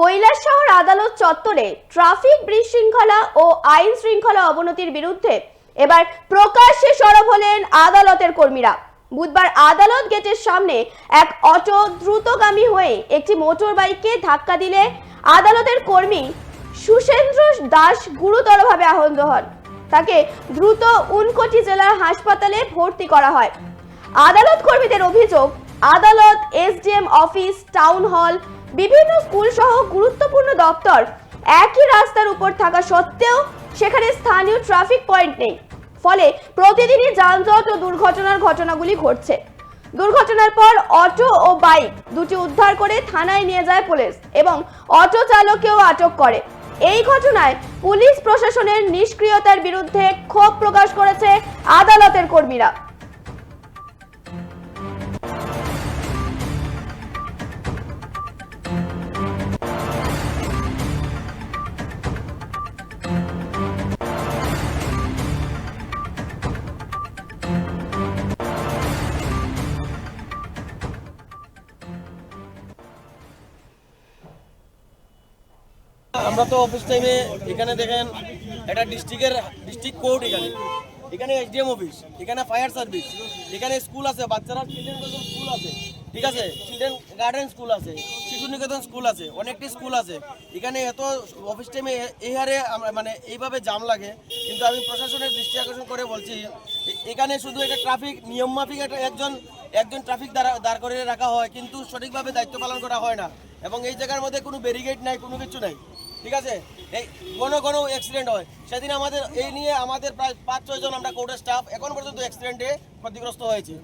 কৈলাসহর আদালত চত্বরে ট্রাফিক বিশৃঙ্খলা ও আইন শৃঙ্খলা অবনতির বিরুদ্ধে এবার প্রকাশ্যে সরব হলেন আদালতের কর্মীরা। বুধবার আদালত গেটের সামনে এক অটো দ্রুতগামী হয়ে একটি মোটর বাইককে ধাক্কা দিলে আদালতের কর্মী সুশেন্দ্র দাস গুরুতরভাবে আহত হন। তাকে দ্রুত উনকোটি জেলার হাসপাতালে ভর্তি করা হয়। আদালত কর্মীদের অভিযোগ, আদালত এসডিএম অফিস, টাউন হল বিভিন্ন স্কুল সহ গুরুত্বপূর্ণ দপ্তর একই রাস্তার উপর থাকা সত্ত্বেও সেখানে স্থানীয় ট্রাফিক পয়েন্ট নেই। ফলে প্রতিদিনই যানজট ও দুর্ঘটনার ঘটনাগুলি ঘটছে। দুর্ঘটনার পর অটো ও বাইক দুটি উদ্ধার করে থানায় নিয়ে যায় পুলিশ এবং অটো চালককেও আটক করে। এই ঘটনায় পুলিশ প্রশাসনের নিষ্ক্রিয়তার বিরুদ্ধে ক্ষোভ প্রকাশ করেছে আদালতের কর্মীরা। আমরা তো অফিস টাইমে এখানে দেখেন একটা ডিস্ট্রিক্টের ডিস্ট্রিক্ট কোর্ট এখানে। এখানে এসডিএম অফিস এখানে ফায়ার সার্ভিস এখানে স্কুল আছে, বাচ্চারা চিলড্রেন স্কুল আছে। ঠিক আছে? চিলড্রেন গার্ডেন স্কুল আছে, শিশু নিকেতন স্কুল আছে, অনেকটি স্কুল আছে। এখানে এত অফিস টাইমে এই হারে মানে এইভাবে জাম লাগে, কিন্তু আমি প্রশাসনের দৃষ্টি আকর্ষণ করে বলছি, এখানে শুধু একটা ট্রাফিক নিয়ম মাফিক একটা একজন একজন ট্রাফিক দাঁড়া দাঁড় করে রাখা হয়, কিন্তু সঠিকভাবে দায়িত্ব পালন করা হয় না। এবং এই জায়গার মধ্যে কোনো ব্যারিকেড নাই, কোনো কিছু নাই। ঠিক আছে? এই কোনো কোনো অ্যাক্সিডেন্ট হয়। সেদিন আমাদের এই নিয়ে আমাদের প্রায় পাঁচ ছয় জন আমরা কোর্টের স্টাফ এখন পর্যন্ত অ্যাক্সিডেন্টে ক্ষতিগ্রস্ত হয়েছে।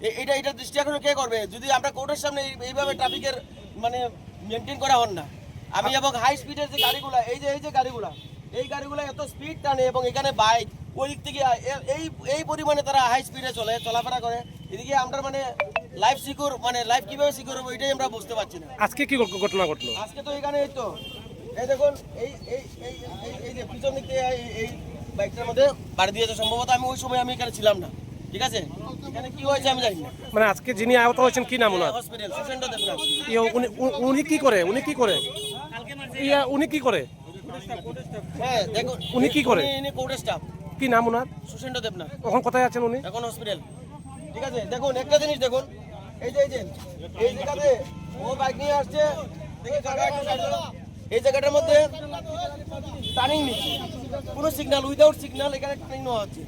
এ- এটা এটা দৃষ্টি এখন কে করবে? যদি আমরা কোর্টের সামনে এইভাবে ট্রাফিকের মানে মেনটেন করা হন না। আমি এবং হাই স্পিডের যে গাড়িগুলা এই যে এই যে গাড়িগুলা এই গাড়িগুলো এত স্পিড টানে এবং এখানে বাইক ওই দিক থেকে এই এই পরিমাণে তারা হাই স্পিডে চলে চলাফেরা করে। এদিকে আমরা মানে লাইফ সিকিউর মানে লাইফ কীভাবে সিকিউর হবে এটাই আমরা বুঝতে পারছি না। আজকে কি ঘটনা ঘটলো? আজকে তো এখানে এই তো। এই দেখুন এই এই এই এই- এই যে পিছন দিক থেকে এই- এই বাইকটার মধ্যে বাড়ি দিয়েছে। সম্ভবত আমি ওই সময় আমি এখানে ছিলাম না। ঠিক আছে? এখানে কি হয়েছে আমি জানি না। মানে আজকে যিনি আহত হয়েছেন কি নাম ওনার? হসপিটাল সুশেন্দ্র দেবনাথ ইয়ে, উনি উনি কি করে? উনি কি করে? ইয়া উনি কি করে? হ্যাঁ দেখুন উনি কি করে? ইনি কোর্টের স্টাফ। কি নাম ওনার? দেবনাথ এখন কোথায় আছেন উনি? এখন হসপিটাল। ঠিক আছে? দেখুন একটা জিনিস দেখুন। এই যে এই যে এই জায়গাতে ও বাইক নিয়ে আসছে। দেখে জায়গা একটু। এই জায়গাটার মধ্যে টার্নিং নিচ্ছে। কোনো সিগন্যাল উইদাউট সিগন্যাল এখানে টার্নিং নেওয়া হচ্ছে।